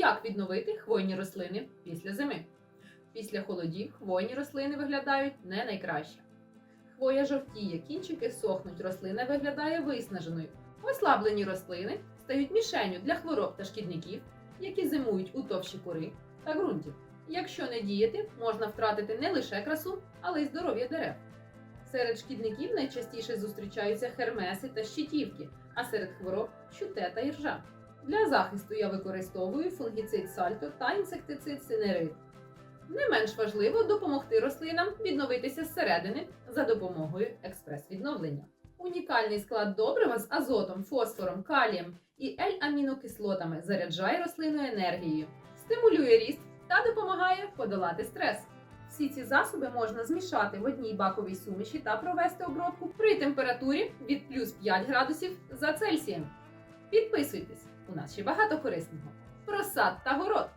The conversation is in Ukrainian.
Як відновити хвойні рослини після зими? Після холодів хвойні рослини виглядають не найкраще. Хвоя жовтіє, кінчики сохнуть, рослина виглядає виснаженою. Ослаблені рослини стають мішенню для хвороб та шкідників, які зимують у товщі кори та ґрунтів. Якщо не діяти, можна втратити не лише красу, але й здоров'я дерев. Серед шкідників найчастіше зустрічаються хермеси та щитівки, а серед хвороб чуте та іржа. Для захисту я використовую фунгіцид сальто та інсектицид синерит. Не менш важливо допомогти рослинам відновитися зсередини за допомогою експрес-відновлення. Унікальний склад добрива з азотом, фосфором, калієм і L-амінокислотами заряджає рослину енергією, стимулює ріст та допомагає подолати стрес. Всі ці засоби можна змішати в одній баковій суміші та провести обробку при температурі від плюс 5 градусів за Цельсієм. Підписуйтесь, у нас ще багато корисного. Про сад та город.